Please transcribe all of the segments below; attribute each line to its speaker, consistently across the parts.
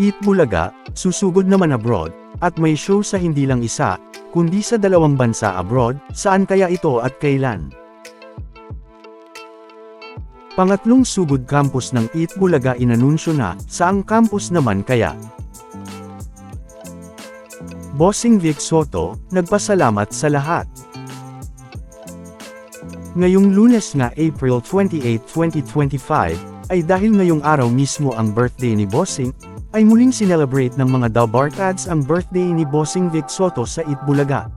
Speaker 1: Eat Bulaga, susugod naman abroad, at may show sa hindi lang isa, kundi sa dalawang bansa abroad, saan kaya ito at kailan? Pangatlong sugod campus ng Eat Bulaga inanunsyo na, saang campus naman kaya? Bossing Vic Soto, nagpasalamat sa lahat. Ngayong lunes nga April 28, 2025, ay dahil ngayong araw mismo ang birthday ni Bossing, ay muling sinelebrate ng mga Dalbarkads ang birthday ni Bossing Vic Soto sa Itbulaga.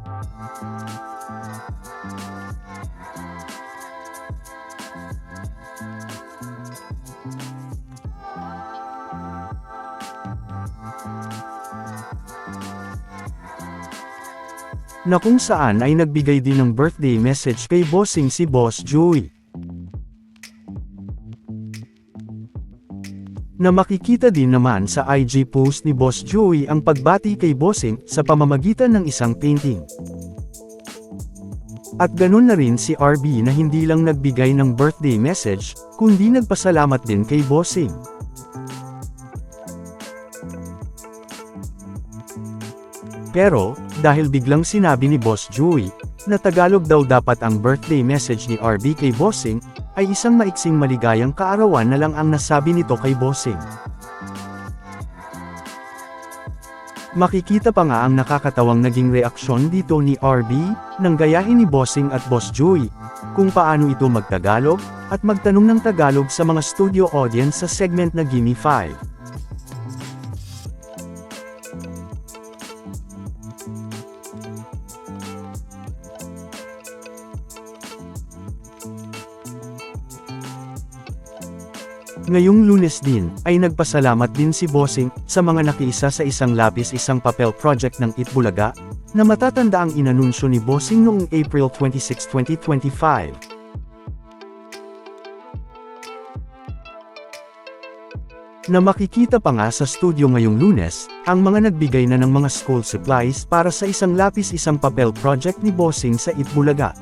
Speaker 1: Na kung saan ay nagbigay din ng birthday message kay Bossing si Boss Joey. Na makikita din naman sa IG post ni Boss Joey ang pagbati kay Bossing sa pamamagitan ng isang painting. At ganun na rin si RB na hindi lang nagbigay ng birthday message, kundi nagpasalamat din kay Bossing. Pero, dahil biglang sinabi ni Boss Joey, na Tagalog daw dapat ang birthday message ni RB kay Bossing, ay isang maiksing maligayang kaarawan na lang ang nasabi nito kay Bossing. Makikita pa nga ang nakakatawang naging reaksyon dito ni RB, nang gayahin ni Bossing at Boss Joey, kung paano ito magtagalog, at magtanong ng Tagalog sa mga studio audience sa segment na Gimme 5. Ngayong lunes din, ay nagpasalamat din si Bossing, sa mga nakiisa sa isang lapis isang papel project ng Itbulaga, na matatanda ang inanunsyo ni Bossing noong April 26, 2025. Na makikita pa nga sa studio ngayong lunes, ang mga nagbigay na ng mga school supplies para sa isang lapis isang papel project ni Bossing sa Itbulaga.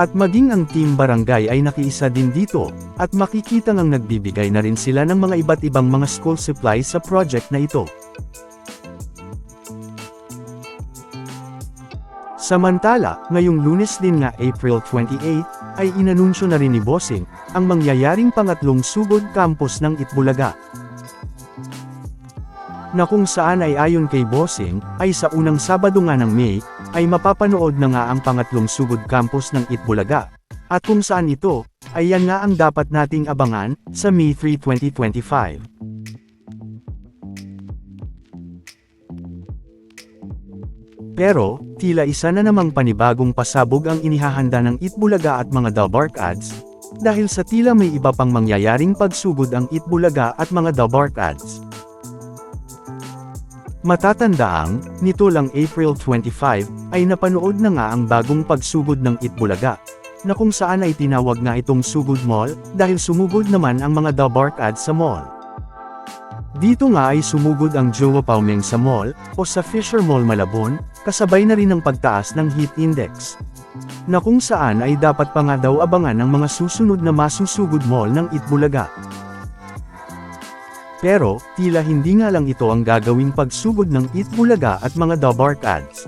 Speaker 1: At maging ang team barangay ay nakiisa din dito, at makikita ngang nagbibigay na rin sila ng mga iba't ibang mga school supplies sa project na ito. Samantala, ngayong lunes din nga April 28, ay inanunsyo na rin ni Bossing, ang mangyayaring pangatlong sugod campus ng Itbulaga. Na kung saan ay ayon kay Bossing, ay sa unang Sabado nga ng May, ay mapapanood na nga ang pangatlong sugod campus ng Itbulaga. At kung saan ito, ay yan nga ang dapat nating abangan, sa May 3, 2025. Pero, tila isa na namang panibagong pasabog ang inihahanda ng Itbulaga at mga Dalbark ads, dahil sa tila may iba pang mangyayaring pagsugod ang Itbulaga at mga Dalbark ads. Matatandaang, nito lang April 25, ay napanood na nga ang bagong pagsugod ng Itbulaga, na kung saan ay tinawag nga itong Sugod Mall, dahil sumugod naman ang mga Dalbark ads sa mall. Dito nga ay sumugod ang Jowa Paumeng sa mall, o sa Fisher Mall Malabon, kasabay na rin ang pagtaas ng heat index. Na kung saan ay dapat pa nga daw abangan ng mga susunod na masusugod mall ng Itbulaga. Pero, tila hindi nga lang ito ang gagawing pagsugod ng Itbulaga at mga Dabark ads.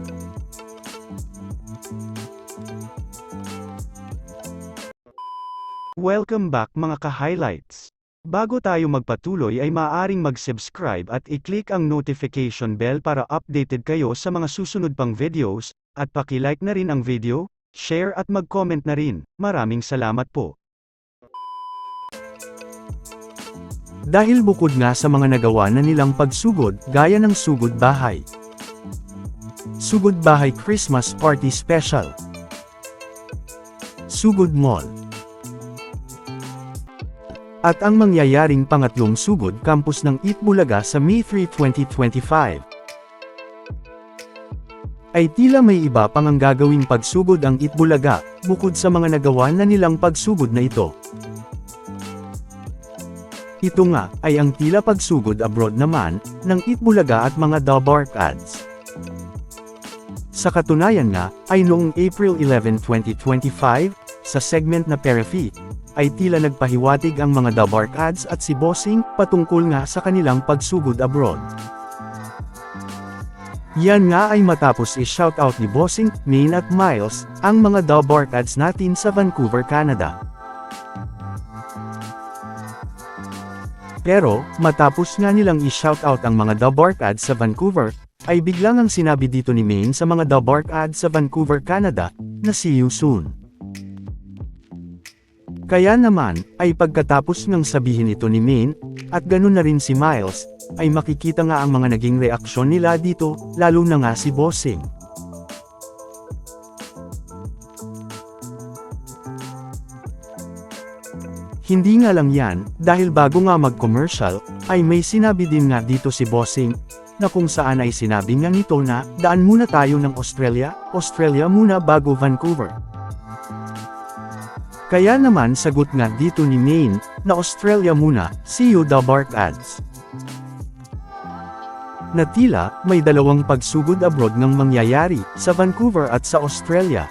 Speaker 1: Welcome back mga ka-highlights. Bago tayo magpatuloy ay maaaring mag-subscribe at i-click ang notification bell para updated kayo sa mga susunod pang videos, at paki-like na rin ang video, share at mag-comment na rin. Maraming salamat po. Dahil bukod nga sa mga nagawa na nilang pagsugod, gaya ng Sugod Bahay. Sugod Bahay Christmas Party Special. Sugod Mall. At ang mangyayaring pangatlong sugod campus ng Itbulaga sa May 3, 2025. Ay tila may iba pang ang gagawing pagsugod ang Itbulaga, bukod sa mga nagawa na nilang pagsugod na ito. Ito nga, ay ang tila pagsugod abroad naman, ng Itbulaga at mga Dalbark ads. Sa katunayan nga, ay noong April 11, 2025, sa segment na Perifit, ay tila nagpahiwatig ang mga The Bark Ads at si Bossing patungkol nga sa kanilang pagsugod abroad. Yan nga ay matapos i-shoutout ni Bossing, Maine at Miles, ang mga The Bark Ads natin sa Vancouver, Canada. Pero, matapos nga nilang i-shoutout ang mga The Bark Ads sa Vancouver, ay biglang ang sinabi dito ni Maine sa mga The Bark Ads sa Vancouver, Canada, na see you soon. Kaya naman, ay pagkatapos ng sabihin ito ni Maine, at ganun na rin si Miles, ay makikita nga ang mga naging reaksyon nila dito, lalo na nga si Bossing. Hindi nga lang yan, dahil bago nga mag-commercial, ay may sinabi din nga dito si Bossing, na kung saan ay sinabi nga nito na, daan muna tayo ng Australia, Australia muna bago Vancouver. Kaya naman sagot nga dito ni Maine, na Australia muna, see you the bark ads. Na tila, may dalawang pagsugod abroad ng mangyayari, sa Vancouver at sa Australia.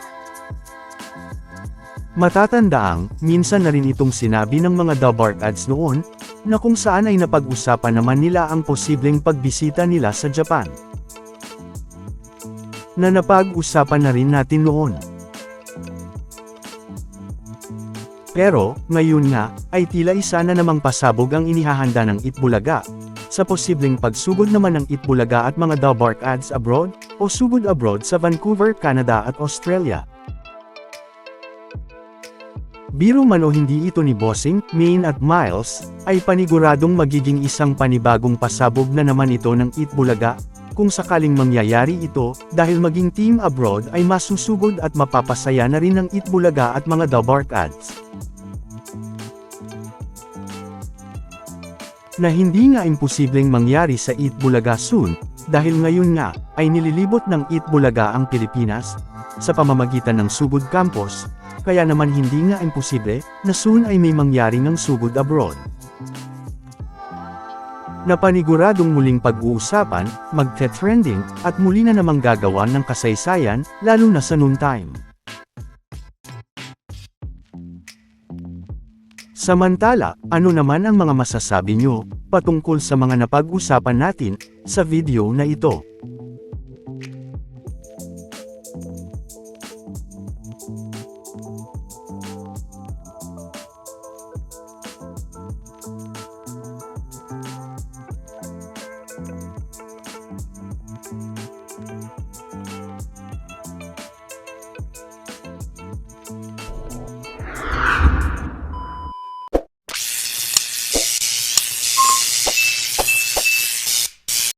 Speaker 1: Matatandaang, minsan na rin itong sinabi ng mga The Bark Ads noon, na kung saan ay napag-usapan naman nila ang posibleng pagbisita nila sa Japan. Na napag-usapan na rin natin noon. Pero, ngayon nga, ay tila isa na namang pasabog ang inihahanda ng Itbulaga, sa posibleng pagsugod naman ng Itbulaga at mga The Bark Ads abroad, o sugod abroad sa Vancouver, Canada at Australia. Biro man o hindi ito ni Bossing, Maine at Miles, ay paniguradong magiging isang panibagong pasabog na naman ito ng Itbulaga, kung sakaling mangyayari ito, dahil maging team abroad ay masusugod at mapapasaya na rin ng Itbulaga at mga The Bark Ads. Na hindi nga imposibleng mangyari sa Itbulaga soon, dahil ngayon nga, ay nililibot ng Itbulaga ang Pilipinas, sa pamamagitan ng Sugod Campus, kaya naman hindi nga imposible, na soon ay may mangyari ng sugod abroad. Na paniguradong muling pag-uusapan, magte-trending, at muli na namang gagawan ng kasaysayan, lalo na sa noontime. Samantala, ano naman ang mga masasabi nyo, patungkol sa mga napag-usapan natin, sa video na ito? you